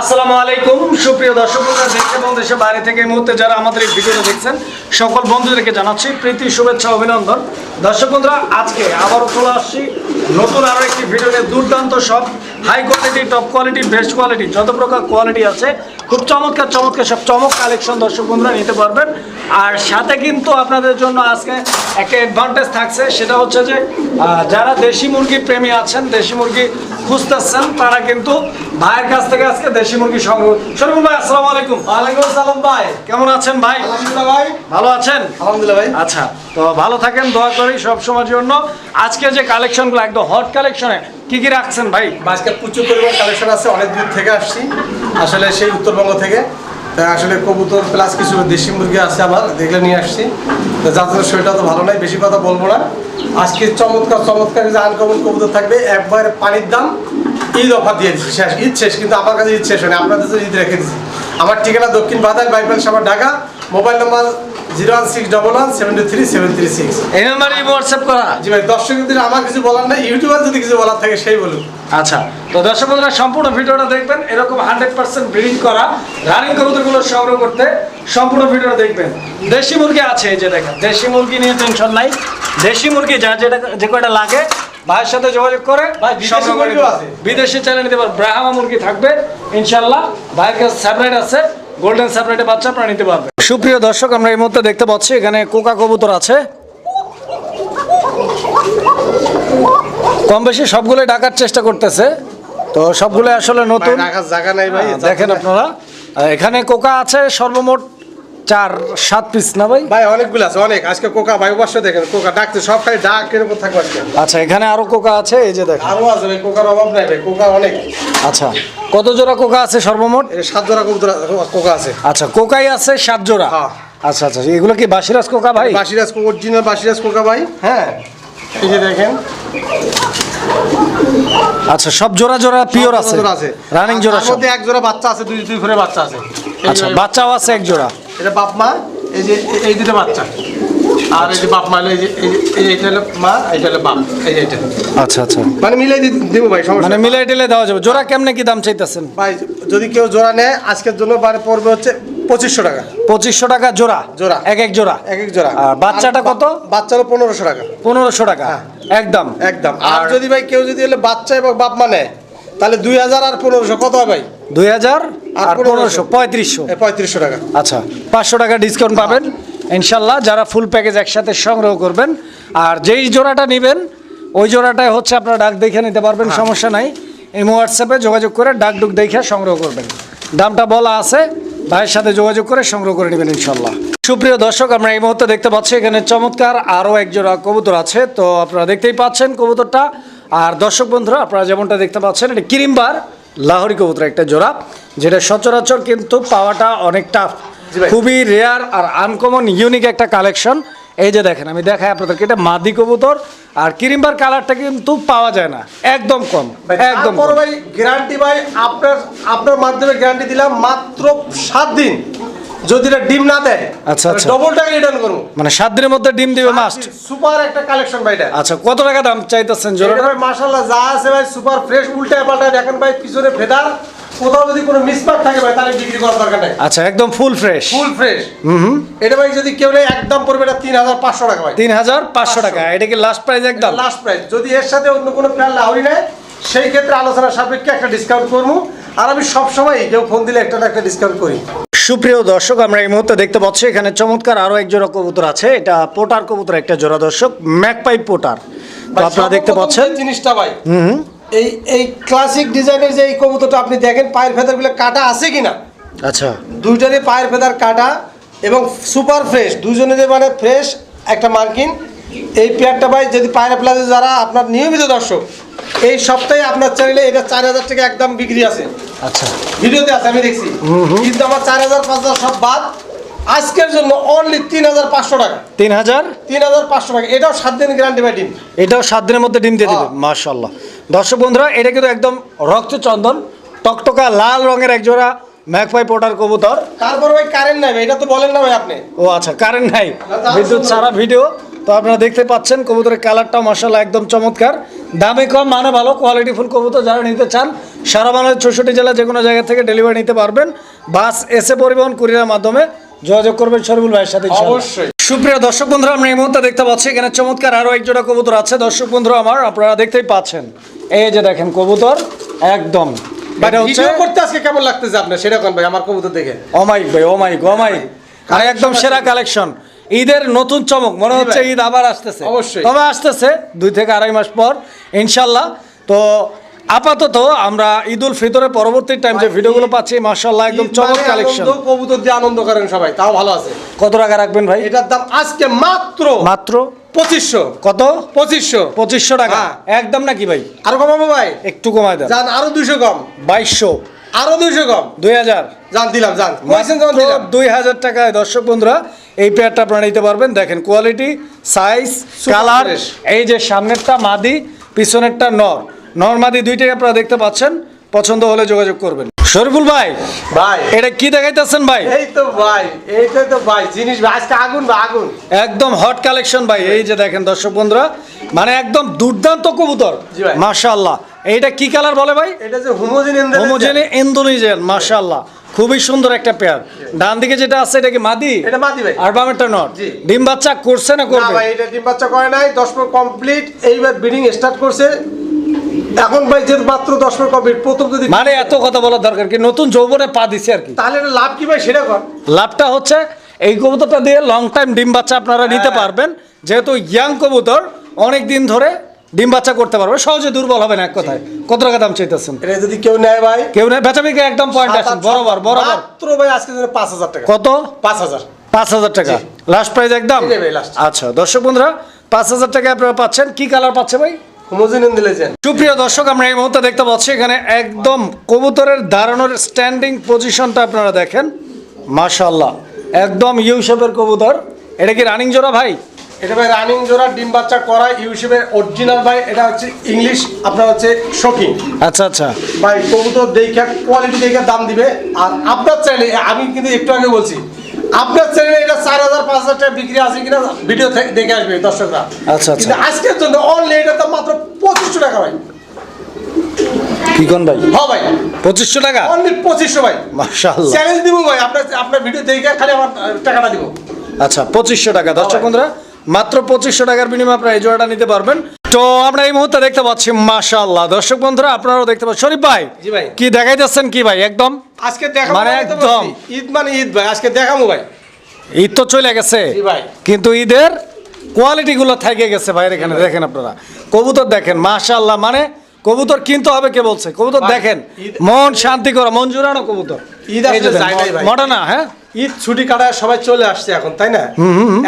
আসসালামু আলাইকুম, সুপ্রিয় দর্শক বন্ধুরা দেশ এবং দেশের বাইরে থেকে এই মুহূর্তে যারা আমাদের এই ভিডিওটা দেখছেন, সকল বন্ধুদেরকে জানাচ্ছি প্রীতি, শুভেচ্ছা, অভিনন্দন। দর্শক বন্ধুরা, আজকে আবারও চলে আসছি নতুন আরও একটি ভিডিওতে দুর্দান্ত সব high quality top quality best quality যত প্রকার কোয়ালিটি আছে, খুব চমৎকার চমৎকার সব চমক কালেকশন দর্শক বন্ধুরা নিতে পারবেন। আর সাথে কিন্তু আপনাদের জন্য আজকে একটা অ্যাডভান্টেজ থাকছে সেটা হচ্ছে যে যারা দেশি মুরগি প্রেমী আছেন দেশি মুরগি খুঁজতেছেন তারা কিন্তু ভাইয়ের কাছ থেকে আজকে দেশি মুরগি সংগ্রহ শরীফুল ভাই আসসালামু আলাইকুম। ওয়ালাইকুম আসসালাম ভাই। কেমন আছেন ভাই? আলহামদুলিল্লাহ ভাই। ভালো আছেন? আলহামদুলিল্লাহ ভাই। আচ্ছা তো ভালো থাকেন দোয়া করি সব সময়ের জন্য। আজকে যে কালেকশনগুলো একদম হট কালেকশনে কি কি রাখছেন ভাই? আজকে প্রচুর পরিমাণ কালেকশন আছে অনেক দূর থেকে আসছি। আসলে সেই উত্তরবঙ্গ থেকে। তাই আসলে কবুতর প্লাস কিছু দেশি মুরগি আছে আবার, দেখলে নিয়ে আসছি। তো যাদের শরীরটা তো ভালো নাই, বেশি কথা বলব না। আজকে চমৎকার চমৎকার কিছু আনকমন কবুতর থাকবে, একবার পানির দাম ঈদ অফার দিয়ে শেষ, ঈদ শেষ, কিন্তু আমার কাছে ঈদ শেষ হয়নি, আপনাদের তো ঈদ রেখে দিচ্ছি। আমার ঠিকানা Dakshin Bazar Baipail Savar Dhaka, mobile number zero one six double one seven two three seven three six. এই নাম্বারে হোয়াটসঅ্যাপ করা। জি ভাই দর্শকদের আমার কিছু বলার নাই ইউটিউবার যদি কিছু বলার থাকে সেই বলুন। আচ্ছা তো দর্শক বন্ধুরা সম্পূর্ণ ভিডিওটা দেখবেন এরকম হান্ড্রেড পার্সেন্ট ব্রিডিং করা রানিং কবুতরগুলো সংগ্রহ করতে সম্পূর্ণ ভিডিওটা দেখবেন। দেশি মুরগি আছে এই যে দেখেন দেশি মুরগি নিয়ে টেনশন নাই। দেশি মুরগি যা যেটা যে কয়টা লাগে ভাইয়ের সাথে যোগাযোগ করে বিদেশি চ্যানেল নিতে পারবেন ব্রাহ্মা মুরগি থাকবে ইনশাল্লাহ ভাইয়ের কাছে আছে গোল্ডেন সেপারেটে বাচ্চা আপনারা নিতে পারবেন। সুপ্রিয় দর্শক আমরা এই মুহূর্তে দেখতে পাচ্ছি এখানে কোকা কবুতর আছে। কম বেশি সবগুলোই ডাকার চেষ্টা করতেছে। তো সবগুলো আসলে নতুন। রাখার জায়গা নাই ভাই হ্যাঁ, দেখেন আপনারা। এখানে কোকা আছে সর্বমোট চার সাত পিস না ভাই? ভাই অনেকগুলো আছে অনেক। আজকে কোকা ভাই অবশ্য দেখেন কোকা ডাকতে সব খালি ডাক এরকম থাকবে আজকে। আচ্ছা এখানে আরও কোকা আছে? এই যে দেখেন। আরও আছে ভাই কোকার অভাব নাই ভাই কোকা অনেক। আচ্ছা কত জোড়া কোকা আছে সর্বমোট? সাত জোড়া কোকা আছে। আচ্ছা কোকাই আছে সাত জোড়া? হ্যাঁ। আচ্ছা আচ্ছা এগুলো কি বাসিরাজ কোকা ভাই? বাসিরাজ অরিজিনাল বাসিরাজ কোকা ভাই হ্যাঁ। এই যে দেখেন। আচ্ছা সব জোড়া জোড়া পিওর আছে। রানিং জোড়া মধ্যে এক জোড়া বাচ্চা আছে দুই দুই করে বাচ্চা আছে। আচ্ছা বাচ্চাও আছে এক জোড়া। এটা বাপ মা এই যে এই দুটো বাচ্চা। আর এই যে বাপ মা এই যে এই এটা হলো মা এটা হলো বাপ এই যে এটা। আচ্ছা আচ্ছা। মানে মিলাই দিব ভাই সমস্যা মানে মিলাই টিলে দেওয়া যাবে। জোড়া কেমনে কি দাম চাইতেছেন? ভাই যদি কেউ জোড়া নেয় আজকের জন্য বারে পড়বে হচ্ছে পঁচিশশো টাকা। পঁচিশশো টাকা জোড়া? জোড়া। এক এক জোড়া? এক এক জোড়া। আর বাচ্চাটা কত? বাচ্চা হলো পনেরোশো টাকা। পনেরোশো টাকা। একদম। একদম। আর যদি ভাই কেউ যদি হলে বাচ্চা এবং বাপ মা নেয় তাহলে দুই হাজার আর পনেরোশো। কত হয় ভাই? দুই হাজার আর পনেরোশো। পঁয়ত্রিশশো। পঁয়ত্রিশশো টাকা। আচ্ছা পাঁচশো টাকা ডিসকাউন্ট পাবেন। ইনশাল্লাহ যারা ফুল প্যাকেজ একসাথে সংগ্রহ করবেন আর যেই জোড়াটা নেবেন ওই জোড়াটাই হচ্ছে আপনারা ডাক দেখে নিতে পারবেন সমস্যা নাই। এই হোয়াটসঅ্যাপে যোগাযোগ করে ডাক ডুক দেখে সংগ্রহ করবেন। দামটা বলা আছে ভাইয়ের সাথে যোগাযোগ করে সংগ্রহ করে নেবেন ইনশাল্লাহ। সুপ্রিয় দর্শক আমরা এই মুহূর্তে দেখতে পাচ্ছি এখানে চমৎকার আরও এক জোড়া কবুতর আছে। তো আপনারা দেখতেই পাচ্ছেন কবুতরটা। আর দর্শক বন্ধুরা আপনারা যেমনটা দেখতে পাচ্ছেন এটা কিরিমবার। লাহোরি কবুতর একটা জোড়া যেটা সচরাচর কিন্তু পাওয়াটা অনেক টাফ খুবই রেয়ার আর আনকমন ইউনিক একটা কালেকশন এই যে দেখেন আমি দেখাই আপনাদেরকে এটা মাদি কবুতর আর কিরিম্বার কালারটা কিন্তু পাওয়া যায় না একদম কম একদম ভাই গ্যারান্টি ভাই আপনার আপনার মাধ্যমে গ্যারান্টি দিলাম মাত্র সাত দিন। যদি এটা ডিম না দেয় আচ্ছা, আচ্ছা। ডবল টাকা রিটার্ন করব। মানে সাত দিনের মধ্যে ডিম দিবে মাস্ট সুপার একটা কালেকশন ভাই এটা। আচ্ছা কত টাকা দাম চাইতেছেন জোড়াটা? ভাই মাশাআল্লাহ যা আছে ভাই সুপার ফ্রেশ উল্টায় পাল্টায় দেখেন ভাই পিছনে ফেদার। কোথাও যদি কোনো মিসমার্ক থাকে ভাই তাহলে বিক্রি করার দরকার নাই। আচ্ছা একদম ফুল ফ্রেশ ফুল ফ্রেশ হুম এটা ভাই যদি কেউ নেই একদম পড়বে এটা তিন হাজার পাঁচশো টাকা ভাই। তিন হাজার পাঁচশো টাকা। এটা কি লাস্ট প্রাইস একদম? লাস্ট প্রাইস যদি এর সাথে অন্য কোনো প্ল্যান লাউরি নেয় সেই ক্ষেত্রে আলোচনা সাপেক্ষে একটা ডিসকাউন্ট করব। আর আমি সবসময় কেউ ফোন দিলে একটা না একটা ডিসকাউন্ট করি। সুপ্রিয় দর্শক আমরা এই মুহূর্তে দেখতে পাচ্ছি এখানে চমৎকার আরও এক জোড়া কবুতর আছে। এটা পোটার কবুতর একটা জোড়া দর্শক ম্যাকপাই পোটার। তো আপনারা দেখতে পাচ্ছেন জিনিসটা ভাই হুম হুম। এই এই ক্লাসিক ডিজাইনের যে এই কবুতরটা আপনি দেখেন পায়ের ফেদারগুলো কাটা আছে কিনা? আচ্ছা। দুইটারই পায়ের ফেদার কাটা এবং সুপার ফ্রেশ দুজনেরই মানে ফ্রেশ একটা মার্কিন। এই পেয়ারটা ভাই যদি পায়রা প্লাজে যারা আপনার নিয়মিত দর্শক এই সপ্তাহে আপনার চ্যানেলে এটা চার হাজার টাকা একদম বিক্রি আছে। আচ্ছা। ভিডিওতে আছে আমি দেখছি। কিন্তু আমার চার হাজার পাঁচ হাজার সব বাদ। আজকের জন্য অনলি তিন হাজার পাঁচশো টাকা। তিন হাজার? তিন হাজার পাঁচশো টাকা। এটাও সাত দিন গ্যারান্টি ভাই ডিম এটাও সাত দিনের মধ্যে ডিম দিয়ে দেবে হ্যাঁ। মার্শাল্লাহ দর্শক বন্ধুরা এটা কিন্তু একদম রক্তচন্দন টকটকা লাল রঙের এক জোড়া ম্যাকপাই পোটার কবুতর। তারপর ভাই কারেন্ট নাই ভাই এটা তো বলেন না ভাই আপনি। ও আচ্ছা কারেন্ট নাই। বিদ্যুৎ। ছাড়া ভিডিও। তো আপনারা দেখতে পাচ্ছেন কবুতরের কালারটাও মাসাল্লাহ একদম চমৎকার। দামে কম মানে ভালো কোয়ালিটি ফুল কবুতর যারা নিতে চান সারা বাংলাদেশ চৌষট্টি জেলা যে কোনো জায়গা থেকে ডেলিভারি নিতে পারবেন। বাস এসে পরিবহন কুরিয়ার মাধ্যমে যোগাযোগ করবেন শরীফুল ভাইয়ের সাথে অবশ্যই। সুপ্রিয় দর্শক বন্ধুরা আমরা এই মুহূর্তে দেখতে পাচ্ছি এখানে চমৎকার আরও এক জোড়া কবুতর আছে। দর্শক বন্ধুরা আমার আপনারা দেখতেই পাচ্ছেন। এই যে দেখেন কবুতর একদম। এটা হচ্ছে করতে আজকে কেমন লাগতেছে আপনার? সেটা কোন ভাই আমার কবুতর দেখে। অমাইক ভাই অমাইক অমাইক আর একদম সেরা কালেকশন ঈদের নতুন চমক মনে হচ্ছে ঈদ আবার আসতেছে। অবশ্যই। তবে আসতেছে দুই থেকে আড়াই মাস পর ইনশাল্লাহ। তো আপাতত আমরা ঈদুল ফিতরের পরবর্তী টাইম যে ভিডিওগুলো পাচ্ছি মার্শাল্লাহ একদম চমক মানে কালেকশন কবুতর দিয়ে আনন্দ করেন সবাই তাও ভালো আছে। কত টাকা রাখবেন ভাই? এটার দাম আজকে মাত্র মাত্র পঁচিশশো। কত? পঁচিশশো। পঁচিশশো টাকা। হ্যাঁ। একদম নাকি ভাই? আরও কমাবো ভাই? একটু কমায় দেন। যান আরও দুইশো কম। বাইশশো। আরও দুইশো কম। দুই হাজার। যান দিলাম যান। দুই হাজার টাকায় দর্শক বন্ধুরা এই পেয়ারটা আপনারা নিতে পারবেন। দেখেন কোয়ালিটি সাইজ কালার এই যে সামনেরটা মাদি পিছনেরটা নর। নর মাদি দুইটাই আপনারা দেখতে পাচ্ছেন। পছন্দ হলে যোগাযোগ করবেন। শরীফুল ভাই ভাই। এটা কি দেখাইতেছেন ভাই? এই তো ভাই এইটাই তো ভাই জিনিস আজকে আগুন ভাই আগুন। একদম হট কালেকশন ভাই এই যে দেখেন দর্শক বন্ধুরা মানে একদম দুর্দান্ত কবুতর। মাশাআল্লাহ। এইটা কি কালার বলে ভাই? এটা যে হোমোজিন হোমোজেনে ইন্দোনেশিয়ান মাশাআল্লাহ। খুবই সুন্দর একটা পেয়ার। ডান দিকে যেটা আছে এটা কি মাদি? এটা মাদি ভাই। আর বামেরটা নট? ডিম বাচ্চা করছে না করবে? না ভাই এটা ডিম বাচ্চা করে নাই দশ পর কমপ্লিট এইবার ব্রিডিং স্টার্ট করছে। এখন ভাই যে মাত্র দশ পর কমপ্লিট প্রথম যদি মানে এত কথা বলার দরকার কি? নতুন যৌবনে পা দিছে আর কি। তাহলে লাভ কি ভাই? সেটা কর। লাভটা হচ্ছে এই কবুতরটা দিয়ে লং টাইম ডিম বাচ্চা আপনারা নিতে হ্যাঁ। পারবেন। যেহেতু ইয়াং কবুতর অনেক দিন ধরে ডিম বাচ্চা করতে পারবে সহজে দুর্বল হবে না এক কথায়। কত টাকা দাম চাইতেছেন? এটা যদি কেউ নেয় ভাই কেউ নেই বেচাবিকে একদম পয়েন্ট আসেন বরাবর বরাবর। মাত্র ভাই আজকে পাঁচ হাজার টাকা। কত? পাঁচ হাজার। পাঁচ হাজার টাকা। লাস্ট প্রাইস একদম। আচ্ছা দর্শক বন্ধুরা পাঁচ হাজার টাকা আপনারা পাচ্ছেন। কি কালার পাচ্ছে ভাই? সুপ্রিয় দর্শক আমরা এই মুহূর্তে দেখতে পাচ্ছি এখানে একদম কবুতরের দাঁড়ানোর স্ট্যান্ডিং পজিশনটা আপনারা দেখেন। মাশাল্লাহ একদম ইউ শেপের কবুতর। এটা কি রানিং জোড়া ভাই? এটা ভাই রানিং জোড়া ডিম বাচ্চা করা ইউসিফের অরিজিনাল ভাই এটা হচ্ছে ইংলিশ আপনার হচ্ছে শৌখিন। আচ্ছা আচ্ছা। ভাই কবুতর দেখে কোয়ালিটি দেখে দাম দিবে। আর আপনার চাইলে আমি কিন্তু একটু আগে বলছি আপনার চ্যানেলে এটা চার হাজার পাঁচ হাজার টাকা বিক্রি আছে কিনা ভিডিও দেখে আসবে দর্শকরা। আচ্ছা, আচ্ছা। কিন্তু আজকের জন্য অনলি এটা দাম মাত্র পঁচিশশো টাকা ভাই। কি কোন ভাই? হ্যাঁ ভাই। পঁচিশশো টাকা? অনলি পঁচিশশো ভাই। মাশাল্লাহ চ্যালেঞ্জ দিব ভাই আপনার আপনার ভিডিও দেখে খালি আমার টাকাটা দিব। আচ্ছা পঁচিশশো টাকা। দর্শক ভাই। বন্ধুরা মাত্র পঁচিশশো টাকার বিনিময়ে আপনারা এই জোড়াটা নিতে পারবেন। তো আমরা এই মুহূর্তে দেখতে পাচ্ছি মাশাল্লাহ দর্শক বন্ধুরা আপনারাও দেখতে পাচ্ছেন। শরীফ ভাই কি দেখাই যাচ্ছেন দেখাইতেছেন কি ভাই? একদম? আজকে দেখাবো মানে মানে একদম। ঈদ মানে ঈদ ভাই আজকে দেখাবো ভাই। ঈদ তো চলে গেছে। জি ভাই। কিন্তু ঈদের কোয়ালিটি গুলো থেকে গেছে ভাইয়ের এখানে। দেখেন আপনারা। কবুতর দেখেন মাশাল্লাহ মানে কবুতর কিনতে হবে কে বলছে? কবুতর দেখেন মন শান্তি করা মন জুড়ানো কবুতর। ঈদ আসলে যায় নাই ভাই। মডার্না হ্যাঁ? ঈদ ছুটি কাটায় সবাই চলে আসছে এখন তাই না?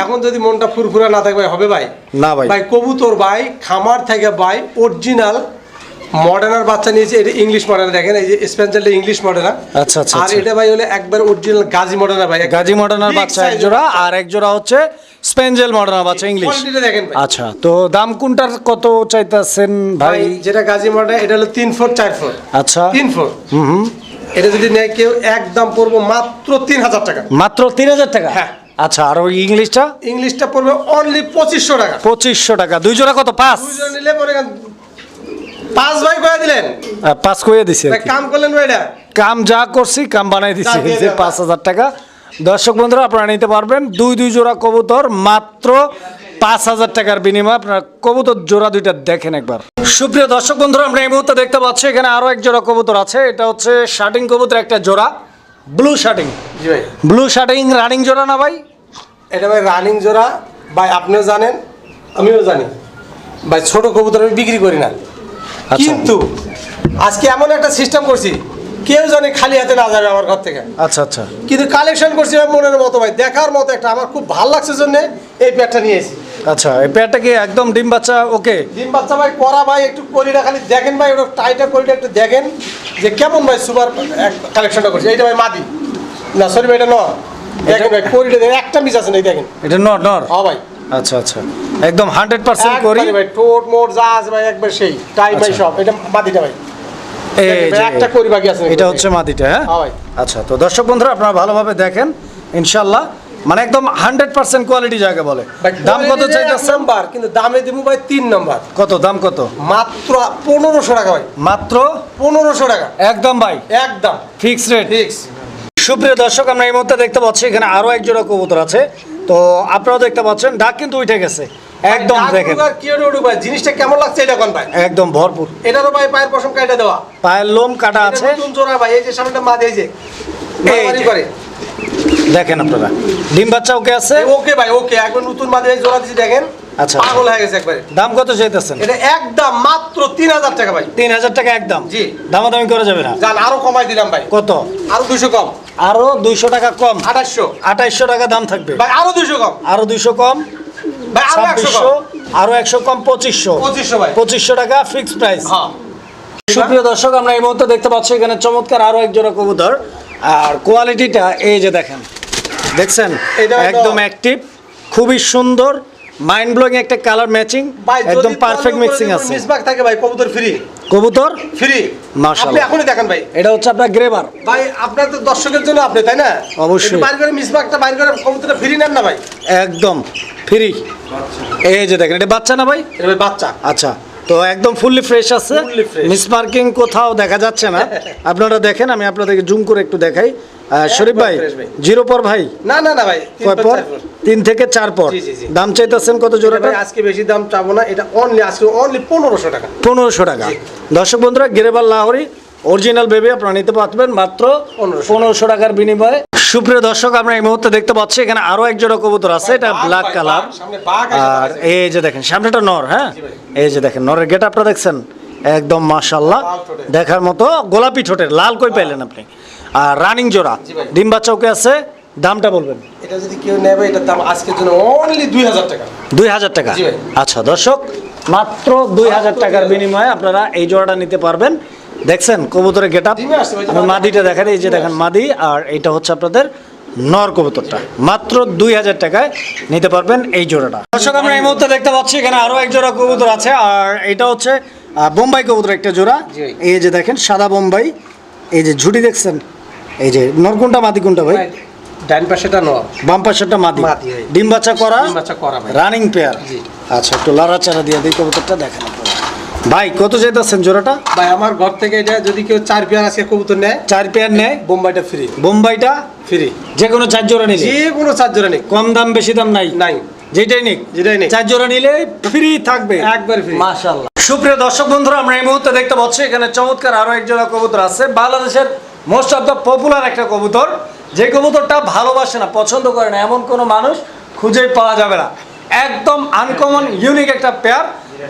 এখন যদি মনটা ফুরফুরা না থাকবে হবে ভাই? না ভাই। ভাই কবুতর ভাই খামার থেকে ভাই অরিজিনাল মডার্নার বাচ্চা নিয়েছে এটা ইংলিশ মডার্ন দেখেন এই যে স্পেন্সারটা ইংলিশ মডার্না আচ্ছা, আচ্ছা, আর আচ্ছা। এটা ভাই হলো একবার অরিজিনাল গাজী মডার্না ভাই গাজী মডার্নার বাচ্চা এক জোড়া আর এক জোড়া হচ্ছে স্পেঞ্জেল মডার্নার বাচ্চা ইংলিশ দেখেন ভাই। আচ্ছা তো দাম কোনটার কত চাইতেছেন ভাই? যেটা গাজী মডার্ন এটা হলো তিন ফুট চার ফুট আচ্ছা। তিন ফুট হুম হুম। এটা যদি নেয় কেউ একদম পড়ব মাত্র তিন হাজার টাকা। মাত্র তিন হাজার টাকা? হ্যাঁ। আচ্ছা আর ওই ইংলিশটা ইংলিশটা পড়বে অনলি পঁচিশশো টাকা। পঁচিশশো টাকা। দুই জোড়া কত? পাঁচ? দুই জোড়া নিলে করেন পাঁচ ভাই করে দিলেন? পাঁচ করে দিছি কাম করলেন ভাই এটা? কাম যা করছি কাম বানাই দিছি যে পাঁচ হাজার টাকা। দর্শক বন্ধুরা আপনারা নিতে পারবেন দুই দুই জোড়া কবুতর মাত্র পাঁচ হাজার টাকার বিনিময়ে। আপনারা কবুতর জোড়া দুইটা দেখেন একবার। সুপ্রিয় দর্শক বন্ধুরা আমরা এই মুহূর্তে দেখতে পাচ্ছি এখানে আরও এক জোড়া কবুতর আছে। এটা হচ্ছে শার্টিং কবুতর একটা জোড়া। Blue shirting. Blue shirting running জোড়া না ভাই? এটা ভাই রানিং জোড়া। ভাই আপনিও জানেন আমিও জানি। ভাই ছোট কবুতর আমি বিক্রি করি না। কিন্তু আজকে এমন একটা সিস্টেম করছি কেউ জানে খালি হাতে না যাবে আমার ঘর থেকে। আচ্ছা আচ্ছা। কিন্তু কালেকশন করছি মনের মতো ভাই দেখার মতো একটা আমার খুব ভালো লাগছে জন্য এই প্যাডটা নিয়েছি আচ্ছা এই পেয়ারটা কি একদম ডিম বাচ্চা ওকে ডিম বাচ্চা ভাই করা ভাই একটু করিটা খালি দেখেন ভাই ওটা টাইটা করিটা একটু দেখেন যে কেমন ভাই সুপার কালেকশনটা করছে। এইটা ভাই মাদি। না সরি ভাই এটা ন দেখেন ভাই করিটা দেখেন একটা মিস আছে না দেখেন। এটা নর নর। হ্যাঁ ভাই। আচ্ছা আচ্ছা। একদম হান্ড্রেড পার্সেন্ট করি। ভাই টোট মোট যা আছে ভাই একবার সেই। টাই ভাই আচ্ছা। সব। এটা মাদিটা ভাই। একটা করি বাকি আছে এটা হচ্ছে মাদিটা হ্যাঁ? হ্যাঁ। আচ্ছা তো দর্শক বন্ধুরা আপনারা ভালোভাবে দেখেন ইনশাল্লাহ মানে একদম হান্ড্রেড পার্সেন্ট কোয়ালিটি যাকে বলে। দাম কত চাইতেছেন? নাম্বার কিন্তু দামে দিব ভাই তিন নাম্বার। কত দাম কত? মাত্র পনেরোশো টাকা ভাই। মাত্র? পনেরোশো টাকা। একদম ভাই। একদম। ফিক্স রেট ফিক্স সুপ্রিয় দর্শক আমরা এই মুহূর্তে দেখতে পাচ্ছি এখানে আরও এক জোড়া কবুতর আছে। তো আপনারা দেখতে পাচ্ছেন ডাক কিন্তু উঠে গেছে। একদম দেখেন। জিনিসটা কেমন লাগছে এটা কোন ভাই? একদম ভরপুর। এটারও ভাই পায়ের পশম কাটা দেওয়া। পায়ের লোম কাটা আছে। নতুন জোড়া ভাই এই যে সামনেটা মা এই যে। করে। দেখেন আপনারা। ডিম বাচ্চা ওকে আছে? ওকে ভাই ওকে একবার নতুন মাঝে জোড়া দিচ্ছি দেখেন। আচ্ছা। পাগল হয়ে গেছে একবারে। দাম কত চাইতেছেন? এটা একদম মাত্র তিন হাজার টাকা ভাই। তিন হাজার টাকা একদম? জি। দামাদামি করা যাবে না? যান আরও কমাই দিলাম ভাই। কত? আরও দুশো কম। আরও দুইশো টাকা কম? আঠাশশো আঠাইশশো টাকা দাম থাকবে। ভাই আরও দুশো কম। আরও দুইশো কম? ভাই আরও একশো কম। আরও একশো কম পঁচিশশো। পঁচিশশো ভাই। পঁচিশশো টাকা ফিক্সড প্রাইস হ্যাঁ। সুপ্রিয় দর্শক আমরা এই মুহূর্তে দেখতে পাচ্ছি এখানে চমৎকার আরও এক জোড়া কবুতর। আর কোয়ালিটিটা এই যে দেখেন। দেখছেন? একদম অ্যাক্টিভ খুবই সুন্দর। মাইন্ড ব্লোয়িং একটা কালার ম্যাচিং একদম পারফেক্ট মিক্সিং আছে। মিসবাক থাকে ভাই কবুতর ফ্রি কবুতর? ফ্রি মাশাআল্লাহ। আপনি এখনই দেখেন ভাই। এটা হচ্ছে আপনার গ্রেবার ভাই আপনার তো দর্শকের জন্য আপনি তাই না? অবশ্যই। বাইর করে মিসবাকটা বাইর করে কবুতরটা ফ্রি নেন না ভাই। একদম ফ্রি এই যে দেখেন এটা বাচ্চা না ভাই? এটা ভাই বাচ্চা। আচ্ছা তো একদম ফুললি ফ্রেশ আছে। মিস মার্কিং কোথাও দেখা যাচ্ছে না। আপনারা দেখেন আমি আপনাদেরকে জুম করে একটু দেখাই। শরীফ ভাই। জিরো পর ভাই? না না না ভাই কয় পর। তিন থেকে চার পর। দাম চাইতেছেন কত জোড়াটা? আজকে বেশি দাম চাবো না এটা অনলি আজকে অনলি পনেরোশো টাকা। পনেরোশো টাকা। দর্শক বন্ধুরা গেরেবার লাহরি অরিজিনাল বেবি আপনারা নিতে পারবেন মাত্র পনেরোশো টাকার বিনিময়ে। সুপ্রিয় দর্শক আমরা এই মুহূর্তে দেখতে পাচ্ছি এখানে আরও এক জোড়া কবুতর আছে এটা ব্ল্যাক কালার আর এই যে দেখেন সামনেটা নর হ্যাঁ? এই যে দেখেন নরের গেট আপটা দেখছেন? একদম মাশাল্লাহ লাল দেখার মতো গোলাপি ঠোঁটের লাল কই পাইলেন আপনি? আর রানিং জোড়া। জি ভাই। ডিম বাচ্চা আছে দামটা বলবেন। এটা যদি কেউ নেবে এটার দাম আজকের জন্য অনলি দুই হাজার টাকা। দুই হাজার টাকা? আচ্ছা দর্শক মাত্র দুই হাজার টাকার বিনিময়ে আপনারা এই জোড়াটা নিতে পারবেন। দেখছেন কবুতরের গেট আপ মাদিটা দেখেন এই যে দেখেন মাদি আর এটা হচ্ছে আপনাদের নর কবুতরটা। মাত্র দুই হাজার টাকায় নিতে পারবেন এই জোড়াটা। দর্শক আমরা এই মুহূর্তে দেখতে পাচ্ছি এখানে আরও এক জোড়া কবুতর আছে আর এটা হচ্ছে বোম্বাই কবুতর একটা জোড়া। এই যে দেখেন সাদা বোম্বাই। এই যে ঝুটি দেখছেন এই যে নর কোনটা মাদি কোনটা ভাই? ডাইন পাশেটা নয় বাম পাশেটা মাদি। ডিম বাচ্চা করা ডিম বাচ্চা করা ভাই। রানিং পেয়ার জি। আচ্ছা একটু লড়াচাড়া দিয়ে দিই কবুতরটা দেখেন ভাই কত যেতেছেন জোড়াটা? ভাই আমার ঘর থেকে এটা যদি কেউ চার পেয়ার আজকে কবুতর নেয় চার পেয়ার নেয়? বোম্বাইটা ফ্রি বোম্বাইটা? ফ্রি যে কোনো চার জোড়া নিলে? যে কোনো চার জোড়া নেই কম দাম বেশি দাম নাই? নাই। যেটাই নিক। যেটাই নিক। চার জোড়া নিলে ফ্রি থাকবে। একবার ফ্রি মাশাআল্লাহ। সুপ্রিয় দর্শক বন্ধুরা আমরা এই মুহূর্তে দেখতে পাচ্ছি এখানে চমৎকার আরও এক জোড়া কবুতর আছে। বাংলাদেশের মোস্ট অফ দ্য পপুলার একটা কবুতর, যে কবুতরটা ভালোবাসে না, পছন্দ করে না, এমন কোনো মানুষ খুঁজেই পাওয়া যাবে না। একদম আনকমন ইউনিক একটা পেয়ার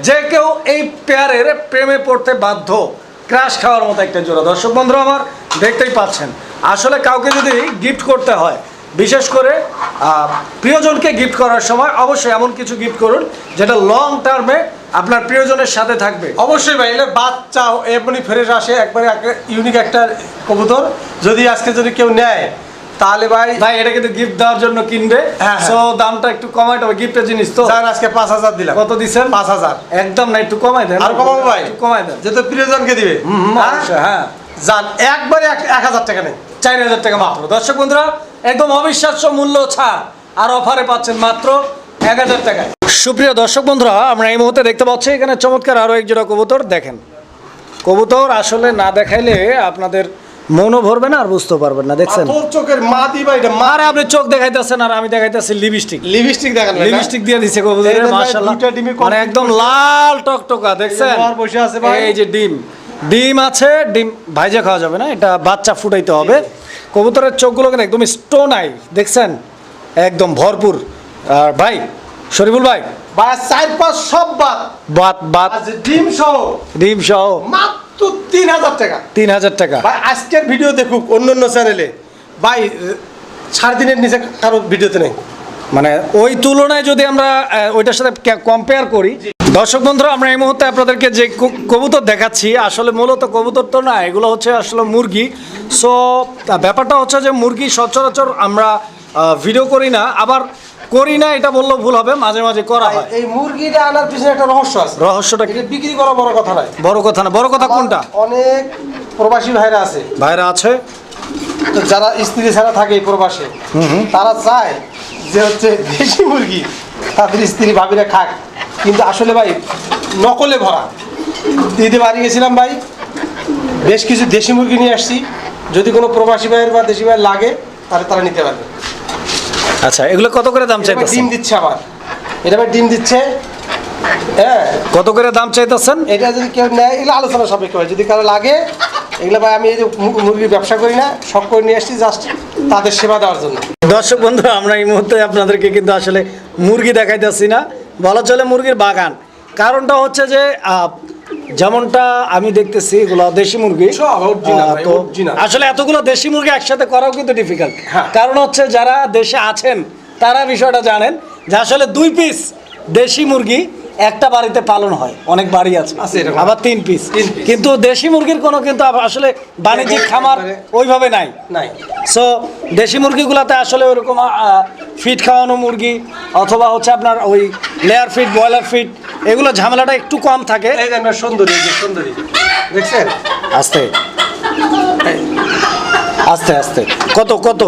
যে কেউ এই পেয়ারের প্রেমে পড়তে বাধ্য ক্রাশ খাওয়ার মতো একটা জোড়া। দর্শক বন্ধুরা আমার, দেখতেই পাচ্ছেন। আসলে কাউকে যদি গিফট করতে হয়, বিশেষ করে প্রিয়জনকে গিফট করার সময় অবশ্যই এমন কিছু গিফট করুন, যেটা লং টার্মে আপনার প্রিয়জনের সাথে থাকবে। অবশ্যই ভাই এটা বাচ্চা এমনই ফ্রেশ আসে। একবারে ইউনিক একটা কবুতর। যদি আজকে যদি কেউ নেয় তাহলে ভাই ভাই এটা কিন্তু গিফট দেওয়ার জন্য কিনবে। হ্যাঁ, সো দামটা একটু কমাইতে হবে গিফটের জিনিস তো। স্যার আজকে পাঁচ হাজার দিলাম। কত দিছেন? পাঁচ হাজার। একদম না একটু কমাই দেন। আর কমাবো ভাই? একটু কমাই দেন। যেহেতু প্রিয়জনকে দিবে। হুম, হ্যাঁ? হ্যাঁ। যান একবারে এক এক হাজার টাকা নেই। চার হাজার টাকা মাত্র। দর্শক বন্ধুরা একদম অবিশ্বাস্য মূল্য ছাড়। আর অফারে পাচ্ছেন মাত্র এক হাজার টাকায়। সুপ্রিয় দর্শক বন্ধুরা আমরা এই মুহূর্তে দেখতে পাচ্ছি এখানে চমৎকার আরও এক জোড়া কবুতর দেখেন। কবুতর আসলে না দেখাইলে আপনাদের মনও ভরবে না আর বুঝতে পারবেন না দেখছেন? তোর চোখের মাটি ভাই এটা মা আরে আপনি চোখ দেখাইতেছেন আর আমি দেখাইতেছি লিপস্টিক। লিপস্টিক দেখেন লিপস্টিক দিয়ে দিছে কবুতরের মাশাআল্লাহ। মানে একদম। লাল টকটকা দেখছেন? নর বসে আছে ভাই। এই যে ডিম। ডিম আছে ডিম ভাইজা খাওয়া যাবে না এটা বাচ্চা ফুটাইতে হবে। কবুতরের চোখগুলো কিন্তু একদম স্টোন আই দেখছেন? একদম ভরপুর। আর ভাই শরীফুল ভাই। ভাই চার পাঁচ সব বাদ। বাত আজ ডিম সহ। ডিম সহ। মাত্র তিন হাজার টাকা। তিন হাজার টাকা। ভাই আজকের ভিডিও দেখুক অন্য অন্য চ্যানেলে। ভাই সাড়ে দিনের নিচে কারও ভিডিওতে নেই। মানে ওই তুলনায় যদি আমরা ওইটার সাথে কম্পেয়ার করি দর্শক বন্ধুরা আমরা এই মুহূর্তে আপনাদেরকে যে কবুতর দেখাচ্ছি আসলে মূলত কবুতর তো না এগুলো হচ্ছে আসলে মুরগি। সো ব্যাপারটা হচ্ছে যে মুরগি সচরাচর আমরা ভিডিও করি না। আবার করি না এটা বললেও ভুল হবে মাঝে মাঝে করা হয়। এই মুরগিটা আনার পিছনে একটা রহস্য আছে। রহস্যটা কি? বিক্রি করা বড় কথা নয়। বড় কথা না বড় কথা কোনটা? অনেক প্রবাসী ভাইরা আছে। ভাইরা আছে? তো যারা স্ত্রী ছাড়া থাকে এই প্রবাসে তারা চায় যে হচ্ছে দেশি মুরগি তাদের স্ত্রী ভাবিরা খাক। কিন্তু আসলে ভাই নকলে ভরা। দিদি বাড়ি গেছিলাম ভাই বেশ কিছু দেশি মুরগি নিয়ে আসছি। যদি কোনো প্রবাসী ভাইয়ের বা দেশি ভাইয়ের লাগে তাহলে তারা নিতে পারবে। আচ্ছা এগুলো কত করে দাম চাইতেছেন? ডিম দিচ্ছে আবার। এটা ভাই ডিম দিচ্ছে হ্যাঁ। কত করে দাম চাইতেছেন? এটা যদি কেউ নেয় এগুলো আলোচনা সাপেক্ষ হয়। যদি কারও লাগে এগুলো ভাই আমি এই যে মুরগির ব্যবসা করি না সব করে নিয়ে আসছি জাস্ট তাদের সেবা দেওয়ার জন্য। দর্শক বন্ধু আমরা এই মুহূর্তে আপনাদেরকে কিন্তু আসলে মুরগি দেখাইতেছি না। বলা চলে মুরগির বাগান। কারণটা হচ্ছে যে যেমনটা আমি দেখতেছি এগুলো দেশি মুরগি। তো আসলে এতগুলো দেশি মুরগি একসাথে করাও কিন্তু ডিফিকাল্ট হ্যাঁ। কারণ হচ্ছে যারা দেশে আছেন তারা বিষয়টা জানেন যে আসলে দুই পিস দেশি মুরগি একটা বাড়িতে পালন হয় অনেক বাড়ি আছে। আবার তিন পিস কিন্তু দেশি মুরগির কোনো কিন্তু আসলে বাণিজ্যিক খামার ওইভাবে নাই। নাই। সো দেশি মুরগিগুলোতে আসলে ওরকম ফিট খাওয়ানো মুরগি অথবা হচ্ছে আপনার ওই লেয়ার ফিট ব্রয়লার ফিট এগুলো ঝামেলাটা একটু কম থাকে। এই যে আমরা সুন্দরী সুন্দরী। দেখছেন? আস্তে। আস্তে আস্তে। কত কত?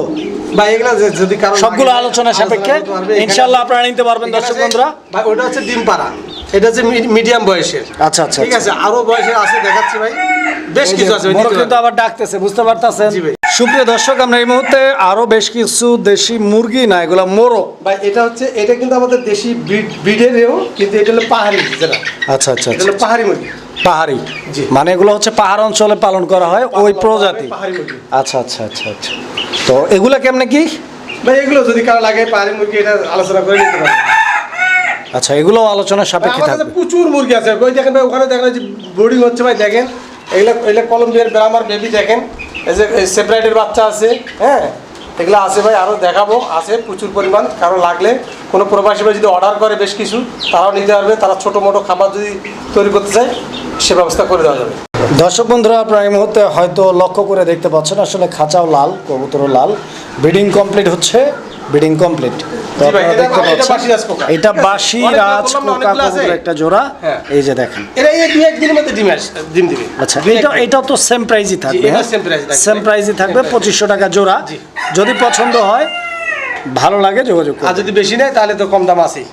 ভাই এগুলা যদি কারও সবগুলো আলোচনা সাপেক্ষে ইনশাল্লাহ আপনারা নিতে পারবেন দর্শক বন্ধুরা। ভাই ওটা হচ্ছে ডিম পাড়া এটা হচ্ছে মিডিয়াম বয়সের। আচ্ছা আচ্ছা ঠিক আছে আরও বয়সের আছে দেখাচ্ছি ভাই। বেশ কিছু আছে বড় কিন্তু আবার ডাকতেছে বুঝতে পারতেছেন? জি ভাই। সুপ্রিয় দর্শক আমরা এই মুহূর্তে আরও বেশ কিছু দেশি মুরগি না এগুলো মোরগ। ভাই এটা হচ্ছে এটা কিন্তু আমাদের দেশি ব্রিডেরও কিন্তু এটা হলো পাহাড়ি যেটা আচ্ছা আচ্ছা এটা হলো পাহাড়ি মুরগি। পাহাড়ি। মানে এগুলো হচ্ছে পাহাড় অঞ্চলে পালন করা হয় ওই প্রজাতি। আচ্ছা আচ্ছা আচ্ছা আচ্ছা। তো এগুলো কেমনে কি? ভাই এগুলো যদি কারও লাগে পাহাড়ি মুরগি এটা আলোচনা করে নিতে পারবে আচ্ছা এগুলো আলোচনার সাপেক্ষে থাকবে। প্রচুর মুরগি আছে। ওই দেখেন ভাই ওখানে দেখেন যে বোর্ডিং হচ্ছে ভাই দেখেন। এগুলো এগুলো কলম্বিয়ার ব্রামার বেবি দেখেন। এই যে সেপারেটের বাচ্চা আছে হ্যাঁ? এগুলো আছে ভাই আরও দেখাবো। আছে প্রচুর পরিমাণ কারও লাগলে। কোনো প্রবাসী ভাই যদি অর্ডার করে বেশ কিছু তারাও নিতে পারবে। তারা ছোটো মোটো খাবার যদি তৈরি করতে চায় সে ব্যবস্থা করে দেওয়া যাবে। দর্শক বন্ধুরা আপনারা এই মুহূর্তে হয়তো লক্ষ্য করে দেখতে পাচ্ছেন আসলে খাঁচাও লাল কবুতরও লাল। ব্রিডিং কমপ্লিট হচ্ছে। ব্রিডিং কমপ্লিট তো আপনারা এটা- দেখতে পাচ্ছেন। এটা বাসি রাজ পোকা কবুতর একটা জোড়া। হ্যাঁ। এই যে দেখেন। এরা এই দুই এক দিনের মধ্যে ডিম ডিম দিবে। আচ্ছা এটা এটা তো সেম প্রাইজই থাকবে হ্যাঁ। সেম প্রাইজই থাকবে। পঁচিশশো টাকা জোড়া। যদি পছন্দ হয় ভালো লাগে যোগাযোগ করুন আর যদি বেশি নেয় তাহলে তো কম দাম আছেই।